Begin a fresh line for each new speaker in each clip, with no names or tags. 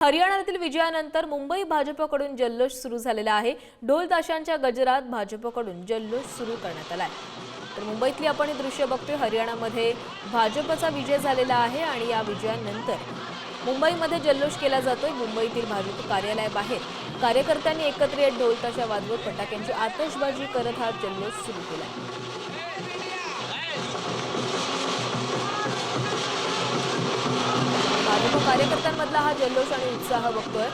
हरियाणातील विजयानंतर मुंबई भाजपकडून जल्लोष सुरू झालेला आहे. ढोल ताशांच्या गजरात भाजपकडून जल्लोष सुरू करण्यात आलाय. तर मुंबईतली आपण हे दृश्य बघतोय. हरियाणामध्ये भाजपचा विजय झालेला आहे आणि या विजयानंतर मुंबईमध्ये जल्लोष केला जातोय. मुंबईतील भाजप कार्यालयाबाहेर कार्यकर्त्यांनी एकत्र येत ढोलताशा वाजवत फटाक्यांची आतषबाजी करत हा जल्लोष सुरू केला कार्यकर्त्यांमधला हा जल्लोष आणि उत्साह बघतोय.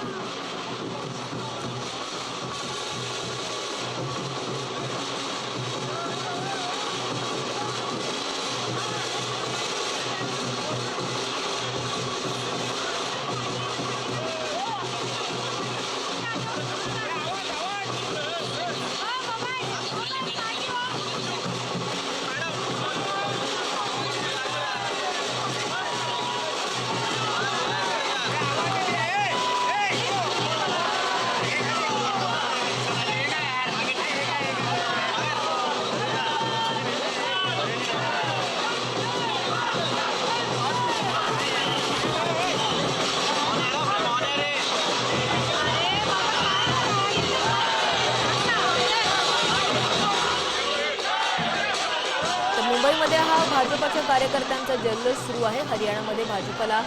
भाजपाच्या कार्यकर्त्यांचा जल्लोष सुरू आहे. हरियाणामध्ये भाजपला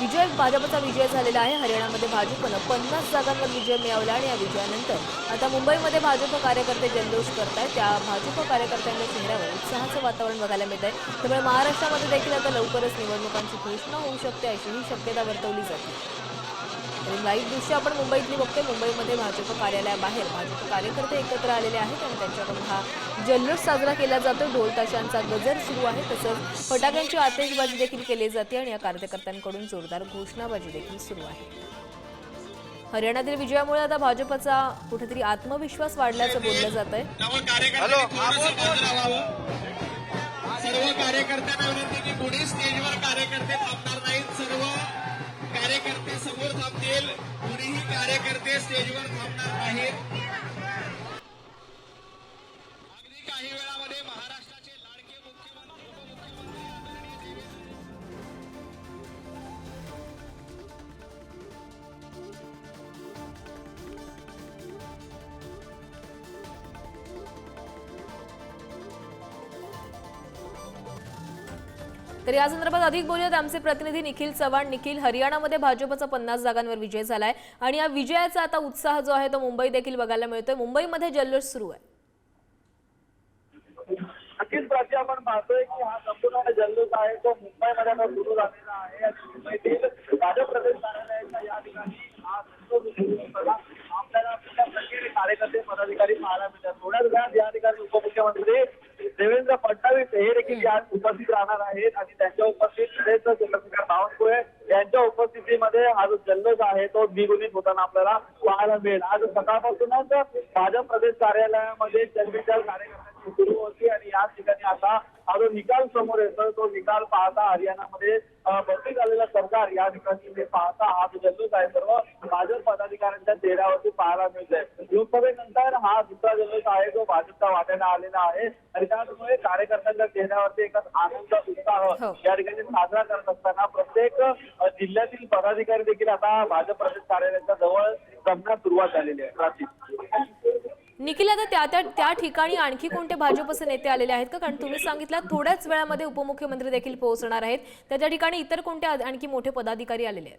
विजय भाजपचा विजय झालेला आहे. हरियाणामध्ये भाजपनं पन्नास जागांवर विजय मिळवला आणि या विजयानंतर आता मुंबईमध्ये भाजप कार्यकर्ते जल्लोष आहेत त्या भाजप कार्यकर्त्यांच्या चेहऱ्यावर उत्साहाचं वातावरण बघायला मिळत आहे त्यामुळे महाराष्ट्रामध्ये देखील आता लवकरच निवडणुकांची घोषणा होऊ शकते अशीही शक्यता वर्तवली जाते. लाईव्ह दृश्य आपण मुंबईतली बघतोय. मुंबईमध्ये भाजप कार्यालयाबाहेर भाजप कार्यकर्ते एकत्र आलेले आहेत आणि त्यांच्याकडून हा जल्लोष साजरा केला जातो ढोल ताशांचा गजर सुरू आहे. तसंच फटाक्यांची आतिषबाजी देखील केली जाते आणि या कार्यकर्त्यांकडून जोरदार घोषणाबाजी देखील सुरू आहे. हरियाणातील विजयामुळे आता भाजपचा कुठेतरी आत्मविश्वास वाढल्याचं बोललं जात आहे
हॅलो. सर्व कार्यकर्त्यांना विनंती की कोणी स्टेजवर कार्यकर्ते कार्यकर्ते स्टेजवर थांबणार नाहीत.
तर या संदर्भात अधिक बोलूयात. आमचे प्रतिनिधी निखिल चव्हाण. निखिल हरियाणामध्ये भाजपचा पन्नास जागांवर विजय झालाय आणि या विजयाचा आता उत्साह जो आहे तो मुंबई देखील बघायला मिळतोय. मुंबईमध्ये जल्लोष सुरू आहे.
नक्कीच प्राची आपण पाहतोय की हा संपूर्ण जल्लोष आहे तो मुंबईमध्ये आता सुरू झालेला आहे. आणि मुंबईतील भाजप प्रदेश कार्यालयाच्या या ठिकाणी हा जल्लोष आपल्याला कार्यकर्ते पदाधिकारी पाहायला मिळतात थोड्याच वेळात या ठिकाणी उपमुख्यमंत्री देवेंद्र फडणवीस आज उपस्थित राहणार आहेत आणि त्यांच्या उपस्थित चंद्रशेखर बावनकुळे यांच्या उपस्थितीमध्ये हा जो जल्लोष आहे तो द्विगुणित होताना आपल्याला पाहायला मिळेल. आज सकाळपासूनच भाजप प्रदेश कार्यालयामध्ये चर्चेचार कार्यकर्त्यांची सुरू होती आणि याच ठिकाणी आता हा जो निकाल समोर येतो तो निकाल पाहता हरियाणामध्ये अं, बदली झालेलं सरकार या ठिकाणी ते पाहता हा जो जल्लोष आहे. सर्व भाजप पदाधिकाऱ्यांच्या चेहऱ्यावरती पाहायला मिळत आहे लोकसभेनंतर हा दुसरा जल्लोष आहे. जो भाजपच्या वाट्याने आलेला आहे. आणि त्यामुळे चेहऱ्यावरती एक आनंद
हो.
उत्साह या ठिकाणी साजरा करत असताना प्रत्येक जिल्ह्यातील पदाधिकारी देखील आता भाजप प्रदेश कार्यालयाच्या जवळ जमण्यास सुरुवात झालेली आहे. प्राची
निखिल आता त्या त्या त्या ठिकाणी आणखी कोणते भाजपचे नेते आलेले आहेत का? कारण तुम्ही सांगितलं थोड्याच वेळामध्ये उपमुख्यमंत्री देखील पोहोचणार आहेत. त्या त्या ठिकाणी इतर कोणते आणखी मोठे पदाधिकारी आलेले आहेत?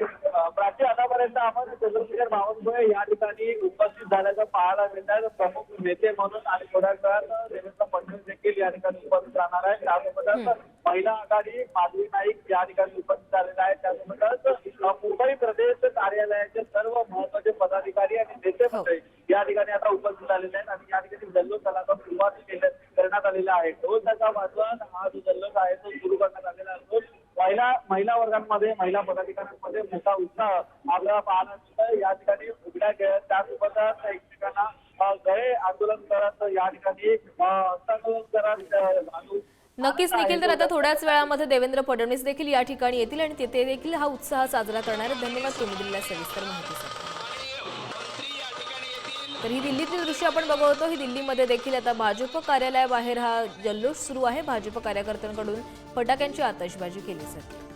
प्राची आतापर्यंत आपण चंद्रशेखर बावनकुळे या ठिकाणी उपस्थित झाल्याचं पाहायला मिळतात प्रमुख नेते म्हणून आणि थोड्या वेळात देवेंद्र फडणवीस देखील या ठिकाणी उपस्थित राहणार आहेत. त्यासोबतच महिला आघाडी माधवी नाईक या ठिकाणी उपस्थित झालेल्या आहेत. त्यासोबतच मुंबई प्रदेश कार्यालयाचे सर्व महत्त्वाचे पदाधिकारी आणि नेते मंडळी या ठिकाणी आता उपस्थित झालेले आहेत आणि या ठिकाणी जल्लोष त्याला सुरुवात केल्या- करण्यात आलेला आहे ढोल त्याचा वाजवत हा जो जल्लोष आहे तो सुरू करण्यात आलेला असून महिला महिला वर्गांमध्ये महिला पदाधिकाऱ्यांमध्ये मोठा उत्साह आपल्याला पाहायला मिळतोय या ठिकाणी उघड्या खेळत त्यासोबतच एकमेकांना गळे आंदोलन करत या ठिकाणी हस्तांदोलन करत
नक्कीच निखिल तर आता थोड्याच वेळामध्ये देवेंद्र फडणवीस देखील या ठिकाणी येतील आणि तिथे देखील हा उत्साह साजरा करणार आहेत. धन्यवाद तुम्ही दिलेल्या सविस्तर माहितीसाठी. तर ही दिल्लीतील दृश्य आपण बघत होतो ही दिल्लीमध्ये देखील आता भाजप कार्यालयाबाहेर हा जल्लोष सुरू आहे. भाजप कार्यकर्त्यांकडून फटाक्यांची आतषबाजी केली जाते.